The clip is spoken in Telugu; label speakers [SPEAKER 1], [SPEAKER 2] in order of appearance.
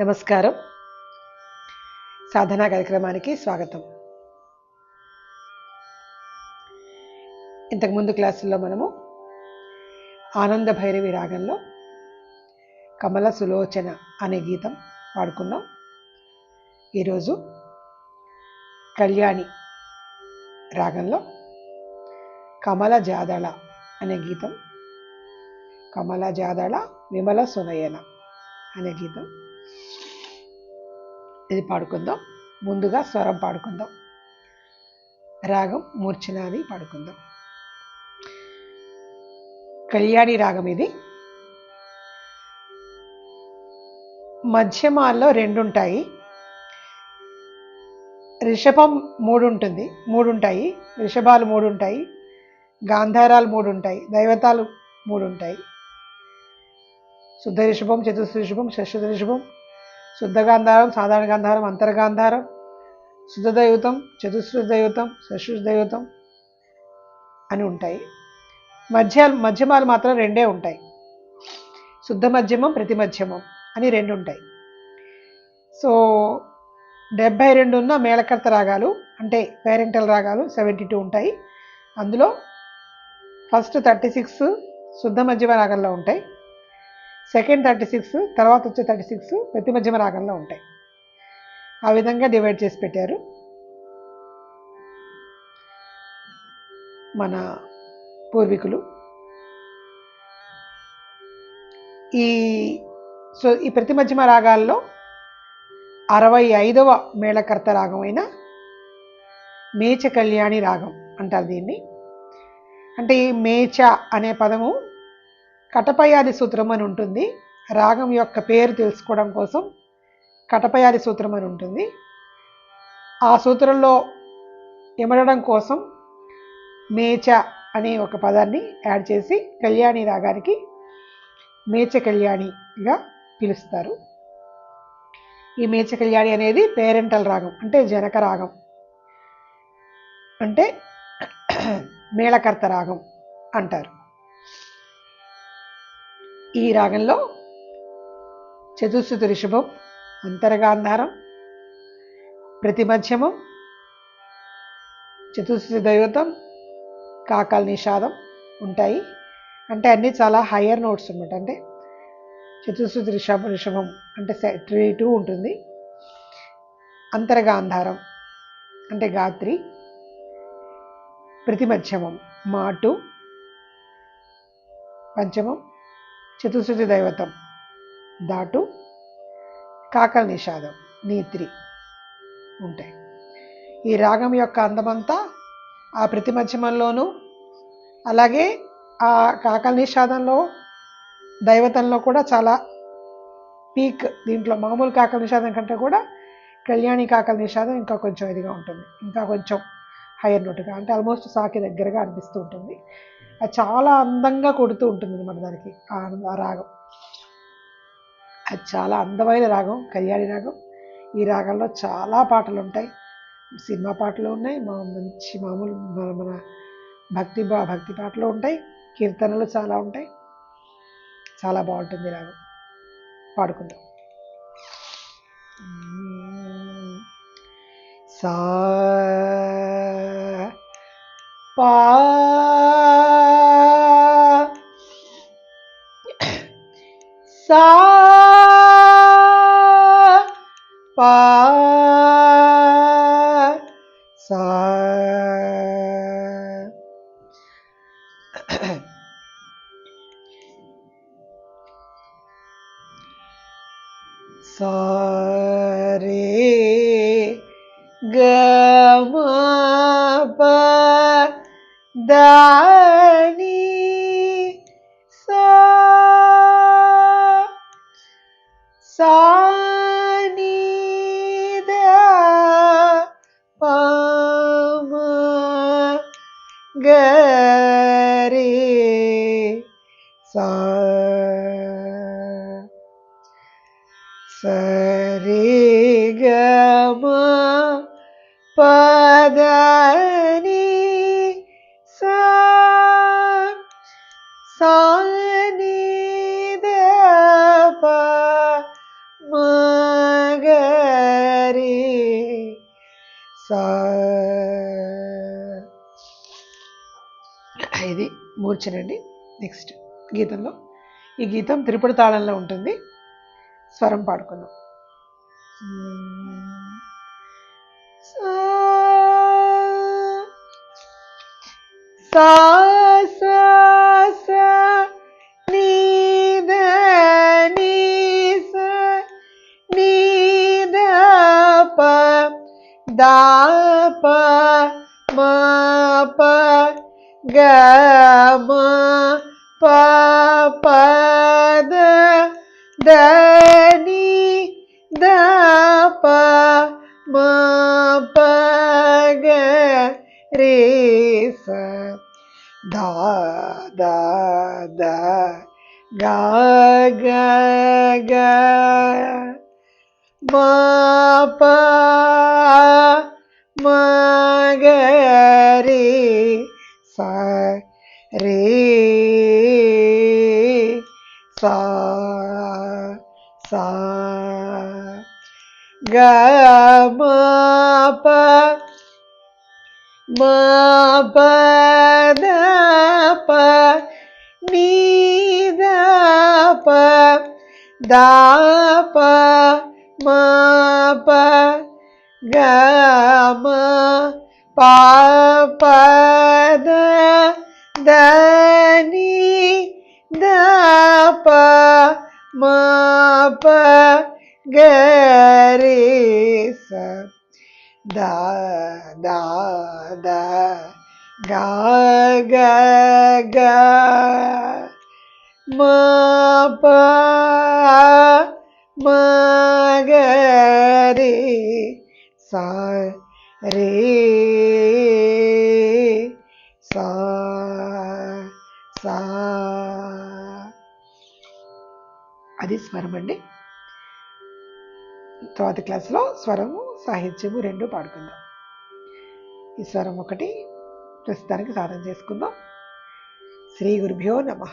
[SPEAKER 1] నమస్కారం. సాధనా కార్యక్రమానికి స్వాగతం. ఇంతకుముందు క్లాసుల్లో మనము ఆనంద భైరవి రాగంలో కమల సులోచన అనే గీతం పాడుకున్నాం. ఈరోజు కళ్యాణి రాగంలో కమల జాదళ అనే గీతం కమల జాదళ విమల సునయన అనే గీతం ఇది పాడుకుందాం. ముందుగా స్వరం పాడుకుందాం. రాగం మూర్ఛనాది పాడుకుందాం. కళ్యాణి రాగం ఇది. మధ్యమాల్లో రెండు ఉంటాయి రిషభం మూడు ఉంటుంది మూడు ఉంటాయి రిషభాలు మూడు ఉంటాయి గాంధారాలు మూడు ఉంటాయి దైవతాలు మూడు ఉంటాయి శుద్ధ రిషభం చతుర్థ రిషభం షష్ఠ రిషభం శుద్ధ గాంధారం సాధారణ గాంధారం అంతర్గాంధారం శుద్ధ దైవతం చతుశ్రుత దైవతం షష్ఠ దైవతం అని ఉంటాయి. మధ్య మధ్యమాలు మాత్రం రెండే ఉంటాయి. శుద్ధ మధ్యమం ప్రతి మధ్యమం అని రెండు ఉంటాయి. సో డెబ్భై రెండు ఉన్న మేళకర్త రాగాలు అంటే పేరెంటల్ రాగాలు సెవెంటీ టూ ఉంటాయి. అందులో ఫస్ట్ థర్టీ సిక్స్ శుద్ధ మధ్యమ రాగంలో ఉంటాయి. సెకండ్ థర్టీ సిక్స్ తర్వాత వచ్చే థర్టీ సిక్స్ ప్రతి మధ్యమ రాగంలో ఉంటాయి. ఆ విధంగా డివైడ్ చేసి పెట్టారు. మన పూర్వీకులు. ఈ సో ఈ ప్రతి మధ్యమ రాగాల్లో అరవై ఐదవ మేళకర్త రాగమైన మేచ కళ్యాణి రాగం అంటారు దీన్ని. అంటే ఈ మేచ అనే పదము కటపయాది సూత్రం అని ఉంటుంది. రాగం యొక్క పేరు తెలుసుకోవడం కోసం కటపయాది సూత్రం అని ఉంటుంది. ఆ సూత్రంలో ఇమడడం కోసం మేచ అనే ఒక పదాన్ని యాడ్ చేసి కళ్యాణి రాగానికి మేచ కళ్యాణిగా పిలుస్తారు. ఈ మేచ కళ్యాణి అనేది పేరెంటల్ రాగం అంటే జనక రాగం. అంటే మేళకర్త రాగం అంటారు. ఈ రాగంలో చతుశ్రుతి రిషభం అంతర్గాంధారం ప్రతి మధ్యమం చతుశ్రుతి దైవతం కాకాల నిషాదం ఉంటాయి. అంటే అన్నీ చాలా హయ్యర్ నోట్స్ అనమాట అంటే చతుశ్రుతి రిషభ రిషభం అంటే త్రీ టూ ఉంటుంది. అంతరగాంధారం అంటే గాత్రి. ప్రతి మధ్యమం మాటు. పంచమం చతుశ్రుతి దైవతం. దాటు కాకల నిషాదం నీత్రి ఉంటాయి. ఈ రాగం యొక్క అందమంతా ఆ ప్రతి మధ్యమంలోనూ అలాగే ఆ కాకల నిషాదంలో దైవతంలో కూడా చాలా పీక్ దీంట్లో మామూలు కాకల నిషాదం కంటే కూడా కళ్యాణి కాకల నిషాదం ఇంకా కొంచెం ఇదిగా ఉంటుంది. ఇంకా కొంచెం హైయర్ నోటుగా అంటే ఆల్మోస్ట్ సాకి దగ్గరగా అనిపిస్తూ ఉంటుంది. అది చాలా అందంగా కొడుతూ ఉంటుంది అనమాట దానికి ఆ ఆ రాగం. అది చాలా అందమైన రాగం కళ్యాణి రాగం. ఈ రాగంలో చాలా పాటలు ఉంటాయి. సినిమా పాటలు ఉన్నాయి మా మంచి మామూలు మన మన భక్తి భక్తి పాటలు ఉంటాయి కీర్తనలు చాలా ఉంటాయి. చాలా బాగుంటుంది రాగం. పాడుకుందాం. సా పా సా పా సా సారే గమ సరి గమ పదని సాని దప మగరి సా. ఇది మూర్చనండి నెక్స్ట్. గీతంలో. ఈ గీతం త్రిపుడు తాళంలో ఉంటుంది. స్వరం పాడుకుందాం. సా సా సా నీ నీ స నీ ప దా ప మా ప గ ప ప ద ద నీ ద ప మా ప గ రే స దా దా దా గా గ గ సా సా గ మా ప మా ప ద ప నీ ద ప దా ప మా ప గ మ ప ప ద ద నీ ద പ മാപ ഗരി സ ദ ദ ദ ഗ മാപ മഗരി സ രേ అది స్వరం అండి. తర్వాత క్లాస్లో స్వరము సాహిత్యము రెండు పాడుకుందాం. ఈ స్వరం ఒకటి ప్రస్తుతానికి సాధన చేసుకుందాం. శ్రీ గురుభ్యో నమ.